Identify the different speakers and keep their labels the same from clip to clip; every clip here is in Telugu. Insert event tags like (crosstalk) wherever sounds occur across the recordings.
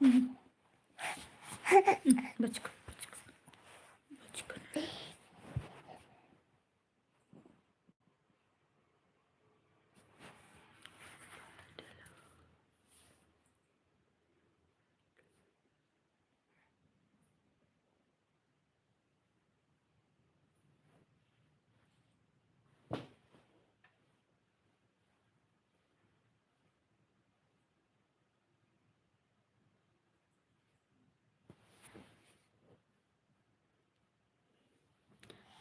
Speaker 1: Hmm. (laughs)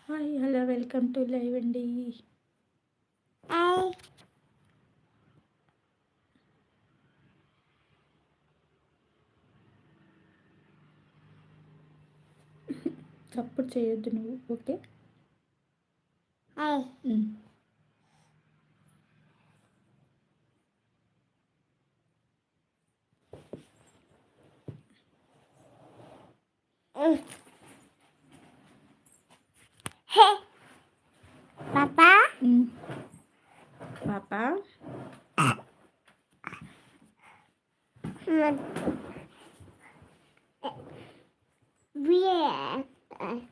Speaker 1: Hi hello welcome to live అండి. సపోర్ట్ చేయొద్దు నువ్వు ఓకే? 嘿爸
Speaker 2: 爸
Speaker 1: 嗯。爸爸嗯。不要嗯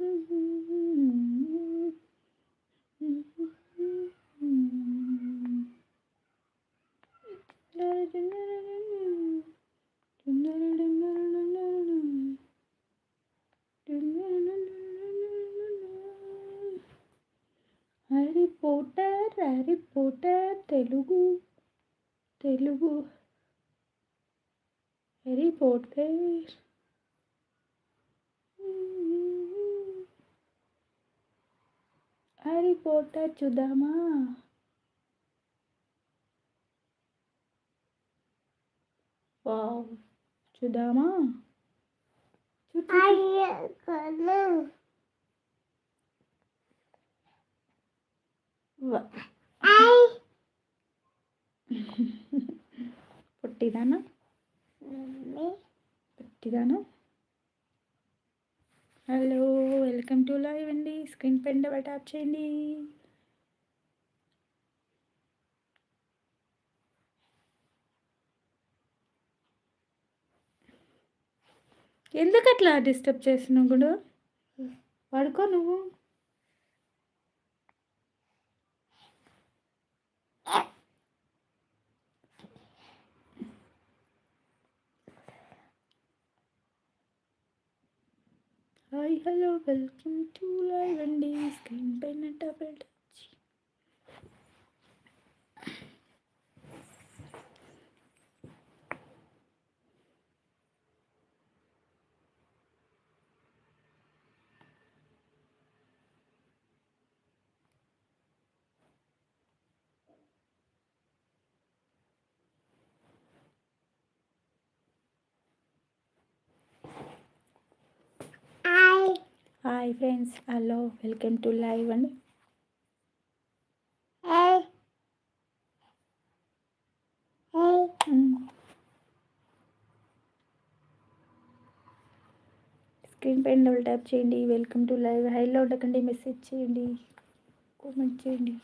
Speaker 1: Mm-hmm. పోటర్ చూద్దామా? వావ్. చూద్దామా. పొట్టిదానా. పొట్టిదానా? హలో వెల్కమ్ టు లైవ్ అండి. స్క్రీన్ పైన డబల్ ట్యాప్ చేయండి. ఎందుకు అట్లా డిస్టర్బ్ చేస్తున్నావు కూడా పడుకో నువ్వు. Hi hello welcome to live అండి. స్క్రీన్ పైన
Speaker 2: tablet
Speaker 1: hi friends hello welcome to live అండి. స్క్రీన్ పైన డబుల్ ట్యాప్ చేయండి వెల్కమ్ టు లైవ్ హైలో ఉండకండి మెసేజ్ చేయండి కామెంట్ చేయండి.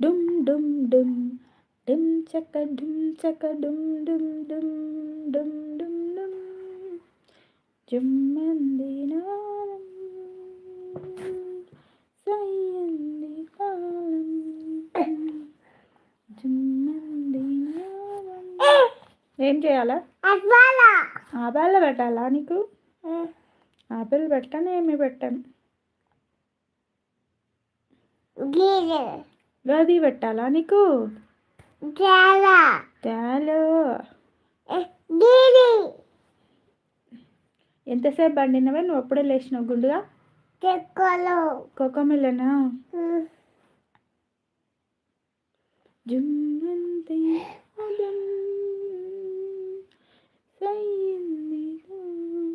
Speaker 1: డుమ్ డుమ్ డుమ్. డుమ్ చక్క డుమ్ చక్క డుమ్ డుమ్ డుమ్ డుమ్ డుమ్ డుమ్. జుమ్మంది నాదం. సయ్యంది కాలం. జుమ్మంది ఏం చేయాలా. ఆపాల పెట్టాలా నీకు? ఆపిల్ పెట్టాను ఏమి పెట్టాను. గది పెట్టాలా నీకు?
Speaker 2: Giri.
Speaker 1: ఎంతసేపు బండినవే నువ్వు అప్పుడే లేచినావు గుండుగా. కోకోమిల్లనా నాదం సయ్యంది కాలం.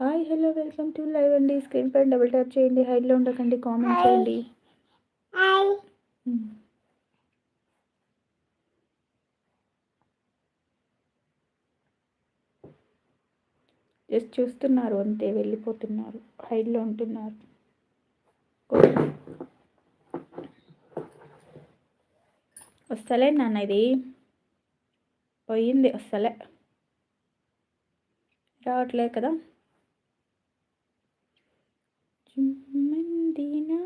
Speaker 1: Hi hello welcome to live అండి. స్క్రీన్ పైన డబుల్ ట్యాప్ చేయండి. హైడ్లో ఉండకండి కామెంట్. చేయండి. జస్ట్ చూస్తున్నారు అంతే వెళ్ళిపోతున్నారు హైడ్లో ఉంటున్నారు. వస్తలే నాన్న ఇది. పోయింది వస్తలే. రావట్లే కదా. చుమ్మందినా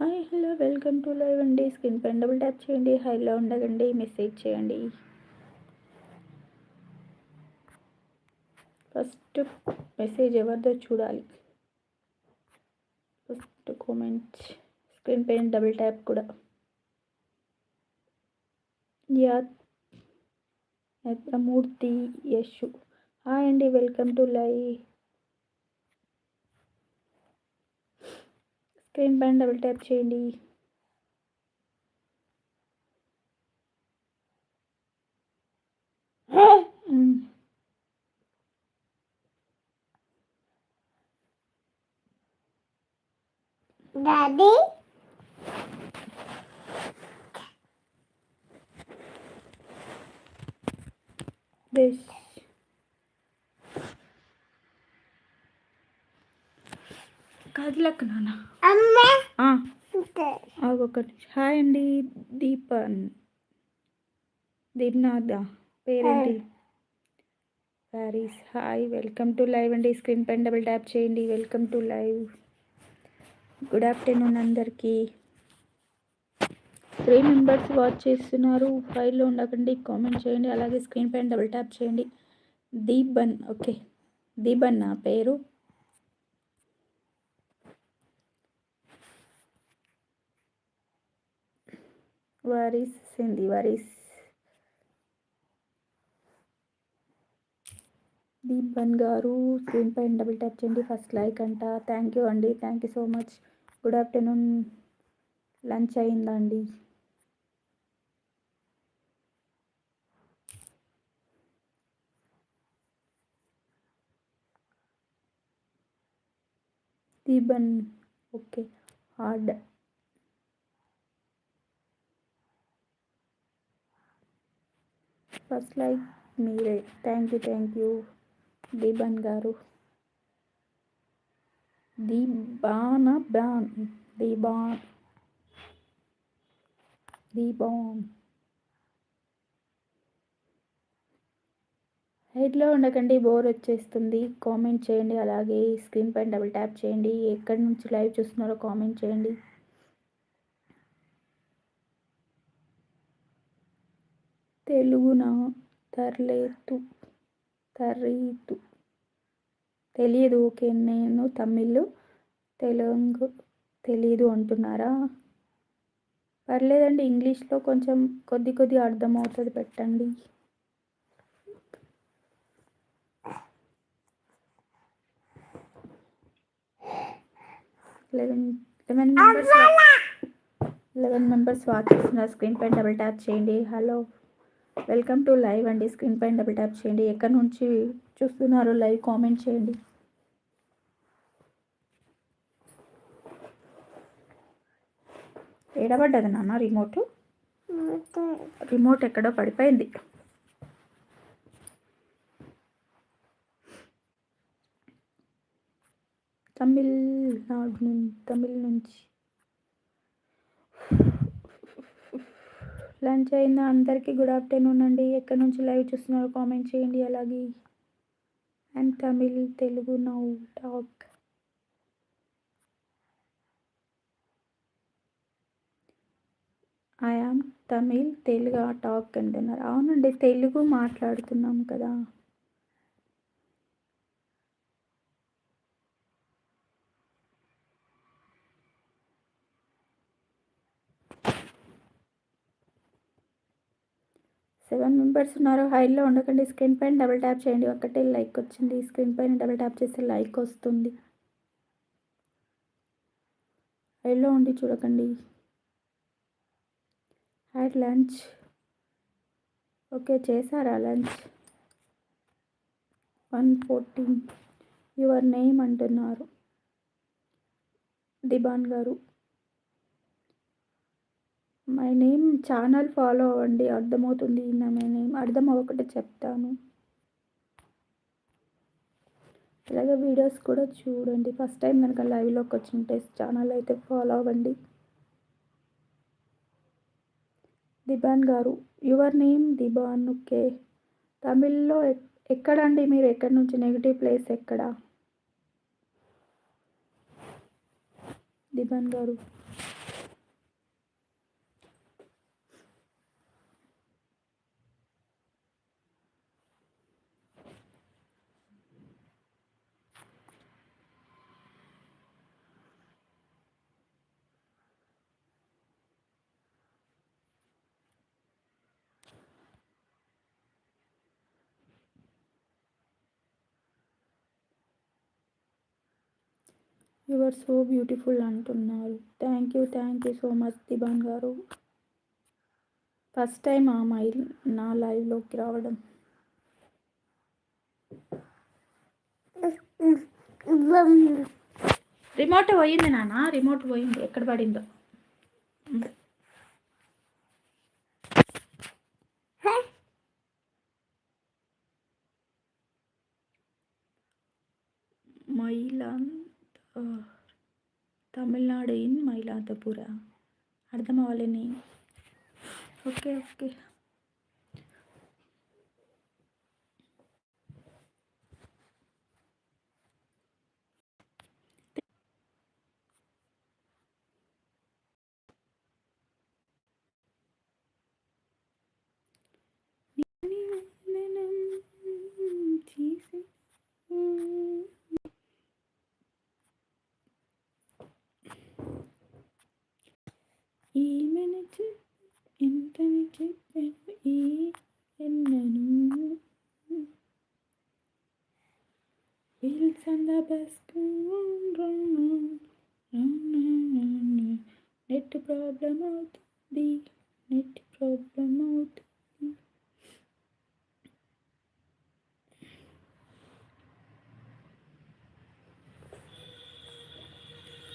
Speaker 1: hi hello welcome to live అండి. స్క్రీన్ పైన డబుల్ ట్యాప్ చేయండి హైలో ఉండకండి మెసేజ్ చేయండి. ఫస్ట్ మెసేజ్ ఎవరిదో చూడాలి. First comment. స్క్రీన్ పైన డబుల్ ట్యాప్ కూడా. యా మూర్తి యశు హాయ్ అండి వెల్కమ్ టు లై స్క్రీన్ పైన డబుల్ ట్యాప్ చేయండి.
Speaker 2: డాడీ?
Speaker 1: 5 కదలకు నాన్న. ఒకటి హాయ్ అండి దీపన్. దీప్నాథ. పేరేంటి? ప్యారీస్ హాయ్ వెల్కమ్ టు లైవ్ అండి. స్క్రీన్ పెన్ డబుల్ ట్యాప్ చేయండి. Welcome to live good afternoon అందరికీ. త్రీ మెంబర్స్ వాచ్ చేస్తున్నారు. ఫైల్లో ఉండకండి కామెంట్ చేయండి అలాగే స్క్రీన్ పైన డబుల్ ట్యాప్ చేయండి. దీపన్ ఓకే. దీపన్ నా పేరు. వారీస్ సింధి వారిస్. దీపన్ గారు స్క్రీన్ పైన డబుల్ ట్యాప్ చేయండి ఫస్ట్ లైక్ అంట. థ్యాంక్ యూ అండి thank you so much. Good afternoon. Lunch అయిందండి. అండి Deepan okay hard first like మీరే thank you thank you Deepan గారు దీబాన బాన్ దీబాన్ దీబాన్ హైట్లో ఉండకండి బోర్ వచ్చేస్తుంది. కామెంట్ చేయండి. అలాగే స్క్రీన్ పైన డబుల్ ట్యాప్ చేయండి. ఎక్కడి నుంచి లైవ్ చూస్తున్నారో కామెంట్ చేయండి. తెలుగున తర్లేతు తరీతు తెలియదు. ఓకే. నేను తమిళ్ తెలుగు తెలీదు అంటున్నారా? పర్లేదండి. ఇంగ్లీష్లో కొంచెం కొద్ది కొద్ది అర్థమవుతుంది పెట్టండి. Eleven eleven members eleven members watch చేస్తున్నారు స్క్రీన్ పైన డబుల్ ట్యాప్ చేయండి. హలో వెల్కమ్ టు లైవ్ అండి. స్క్రీన్ పైన డబుల్ ట్యాప్ చేయండి. ఎక్కడి నుంచి చూస్తున్నారు లైవ్ కామెంట్ చేయండి. ఏడబడ్డది నాన్న? రిమోట్ రిమోట్ ఎక్కడో పడిపోయింది. తమిళనాడు నుంచి తమిళ నుంచి. లంచ్ అయిందా? అందరికీ గుడ్ ఆఫ్టర్నూన్ అండి. ఎక్కడి నుంచి లైవ్ చూస్తున్నారో కామెంట్ చేయండి. అలాగే and Tamil Telugu now talk. I am Tamil Telugu talk అంటున్నారు. అవునండి తెలుగు మాట్లాడుతున్నాం కదా. సెవెన్ మెంబర్స్ ఉన్నారు హైలో ఉండకండి. స్క్రీన్ పైన డబుల్ ట్యాప్ చేయండి. ఒకటే లైక్ వచ్చింది. స్క్రీన్ పైన డబుల్ ట్యాప్ చేస్తే లైక్ వస్తుంది. హైలో ఉండి చూడకండి. Had lunch. ఓకే చేశారా lunch? One fourteen. Your name అంటున్నారు. దిబాన్ గారు. మై నేమ్ ఛానల్ ఫాలో అవ్వండి. అర్థమవుతుంది. నా మై నేమ్ అర్థం అవ్వకుండా చెప్తాను. ఇలాగే వీడియోస్ కూడా చూడండి. ఫస్ట్ టైం కనుక లైవ్లోకి వచ్చింటే ఛానల్ అయితే ఫాలో అవ్వండి. దిబాన్ గారు యువర్ నేమ్ దిబాన్ ఓకే తమిళ్ళో ఎక్కడండి మీరు? ఎక్కడి నుంచి? నెగిటివ్ ప్లేస్ ఎక్కడ? దిబాన్ గారు. యువర్ సో బ్యూటిఫుల్ అంటున్నారు. Thank you thank you so much Diban గారు. ఫస్ట్ టైం ఆ మై నా లైవ్లోకి రావడం. రిమోట్ పోయింది నాన్న రిమోట్ పోయింది. ఎక్కడ పడిందో? మైలాంత తమిళనాడు ఇన్ మైలాంతపుర అర్థం అవ్వలేని ఓకే ఓకే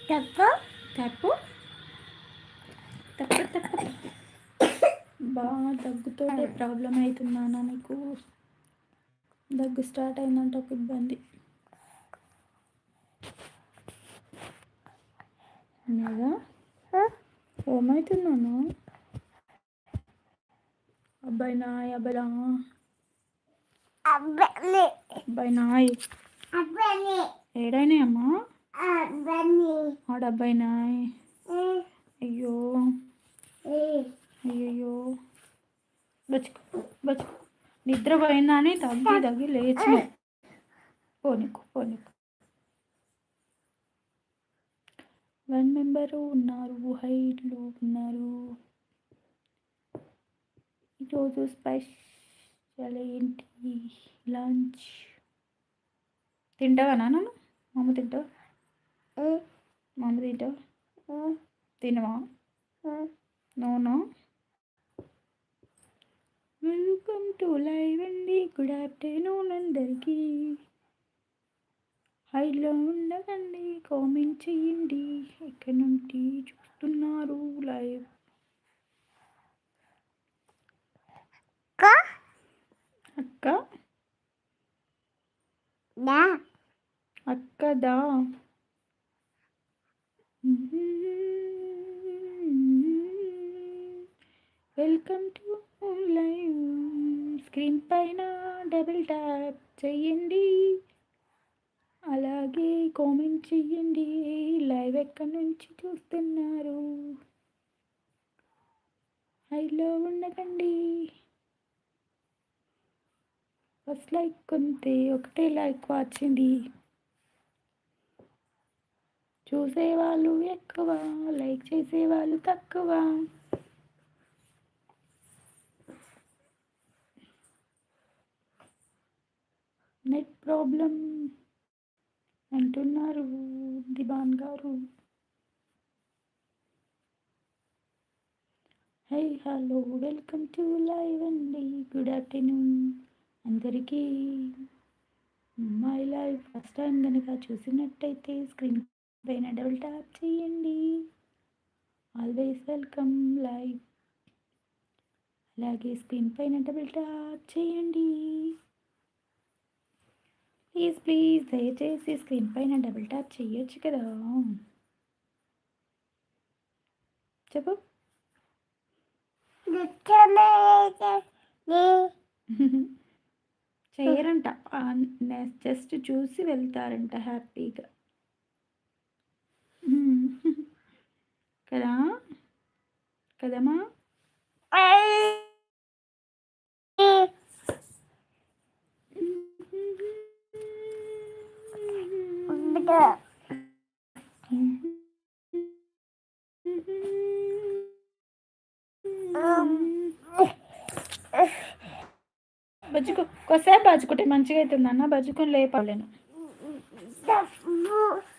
Speaker 2: తప్పు
Speaker 1: తప్పు తప్పు తప్పు బాగా దగ్గుతో ప్రాబ్లం అవుతుందానా నీకు? దగ్గు స్టార్ట్ అయిందంటే ఒక ఇబ్బంది. ఏమవుతున్నాను అబ్బాయి నాయ్ అబ్బాయి అబ్బాయి నాయ్.
Speaker 2: అబ్బని
Speaker 1: అబ్బాయి నాయ్ అయ్యో. అయ్యయ్యో. బచ్చుకో బచ్చుకో నిద్ర పోయిందని తగ్గి తగ్గి లేచిన పోనీకు పోనీకు వన్ మెంబరు ఉన్నారు హైట్లో ఉన్నారు. ఈరోజు స్పెషల్ ఏంటి? లంచ్. తింటావా నాన్న మామ తింటావా? మమ్మీ తినవా? నూనె వెల్కమ్ టు లైవ్ అండి. గుడ్ ఆఫ్టర్నూన్ అందరికీ. హైలో ఉండకండి. కామెంట్ చేయండి. ఎక్కడి నుండి చూస్తున్నారు లైవ్?
Speaker 2: అక్క? అక్క?
Speaker 1: అక్కదా? వెల్కమ్ టు లైవ్ స్క్రీన్ పైన డబుల్ ట్యాప్ చేయండి. అలాగే కామెంట్ చేయండి. లైవ్ ఎక్కడి నుంచి చూస్తున్నారు? హైలో ఉండకండి. ఫస్ట్ లైక్ కొంతే ఒకటే లైక్ వచ్చింది చూసేవాళ్ళు ఎక్కువ లైక్ చేసేవాళ్ళు తక్కువ. నెట్ ప్రాబ్లం అంటున్నారు దిబాన్ గారు. Hi hello welcome to live అండి. Good afternoon. అందరికీ మై లైవ్ ఫస్ట్ టైం కనుక చూసినట్టయితే స్క్రీన్ పైన డబుల్ ట్యాప్ చేయండి. ఆల్వేస్ వెల్కమ్ లైవ్ అలాగే స్క్రీన్ పైన డబుల్ ట్యాప్ చేయండి. ప్లీజ్ ప్లీజ్ దయచేసి స్క్రీన్ పైన డబుల్ ట్యాప్ చేయొచ్చు కదా. చెప్పు. (laughs) చేయరంట. జస్ట్ చూసి వెళ్తారంట హ్యాపీగా. (laughs) కదా? కదమ్మా? బజ్జుకు కొసేపు బజ్జుకుంటే మంచిగా అవుతుంది అన్న బజ్జుకొని లేపాలేను. (laughs)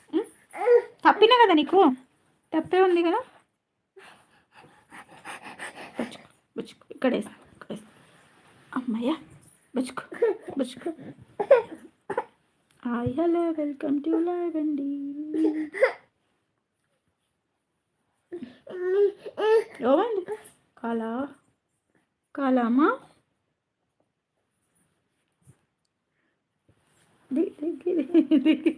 Speaker 1: తప్పినా కదా నీకు? తప్పే ఉంది కదా? బుచ్చుకో ఇక్కడ వేస్తా ఇక్కడ వేస్తా అమ్మయ్య బుచ్చుకో బుచ్చుకో. Hi hello welcome to live అండి ఏమండి కాలా? కాలామా? దిగి దిగి- దిగి.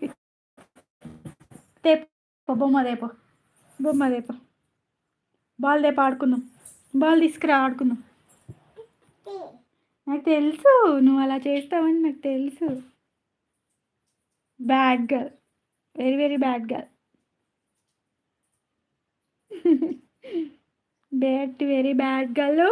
Speaker 1: తేపో బొమ్మ తేపో బొమ్మ తేపో బాల్ తేపో ఆడుకుందాం. బాల్ తీసుకురా ఆడుకుందాం. నాకు తెలుసు నువ్వు అలా చేస్తావని నాకు తెలుసు. Bad girl very very bad girl bad very bad girl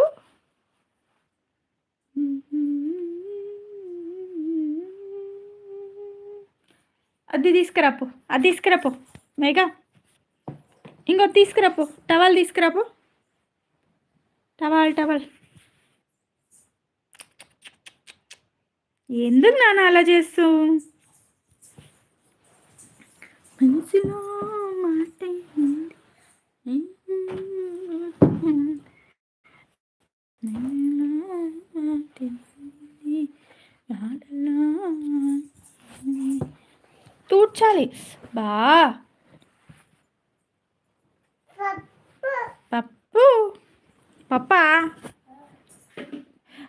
Speaker 1: అది తీసుకురాపో అది తీసుకురాపో. మేఘా ఇంకో తీసుకురాపో టవల్ తీసుకురాపో. Towel towel. ఎందుకు నాన్న అలా చేస్తూ? మనసులో మాట ఉంది. తూడ్చాలి బా. పప్పు. పప్పా.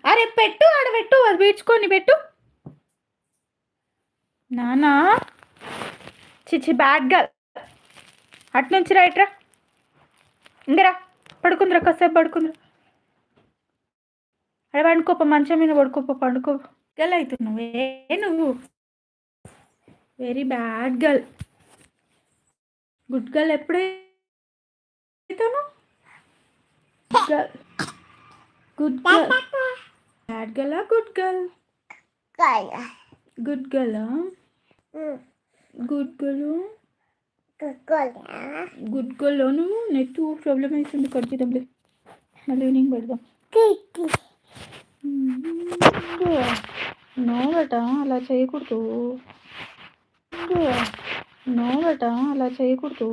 Speaker 1: అరే పెట్టు ఆడ పెట్టు అది పీడ్చుకొని పెట్టు. నానా? చిచి బ్యాడ్ గర్ల్ అటు నుంచి రైట్రా ఇంకరా పడుకుందిరా కాసేపు పడుకుందిరా. అరే పండుకోప మంచం మీద పడుకోప పండుకో గల్ అవుతున్నావు ఏ నువ్వు? Very bad girl. Good girl ఎప్పుడే అవుతాను గర్ల్. Good girl. బ్యాడ్ గర్లా గుడ్ గర్ల్? గుడ్ గర్లా గుడ్ గర్ల్? గుడ్ గర్ల్లోను నెట్ ప్రాబ్లం అవుతుంది చేద్దాంలే మళ్ళీ ఈవినింగ్ పెడదాం. నో బేట అలా చేయకూడదు. నో బేట అలా చేయకూడదు.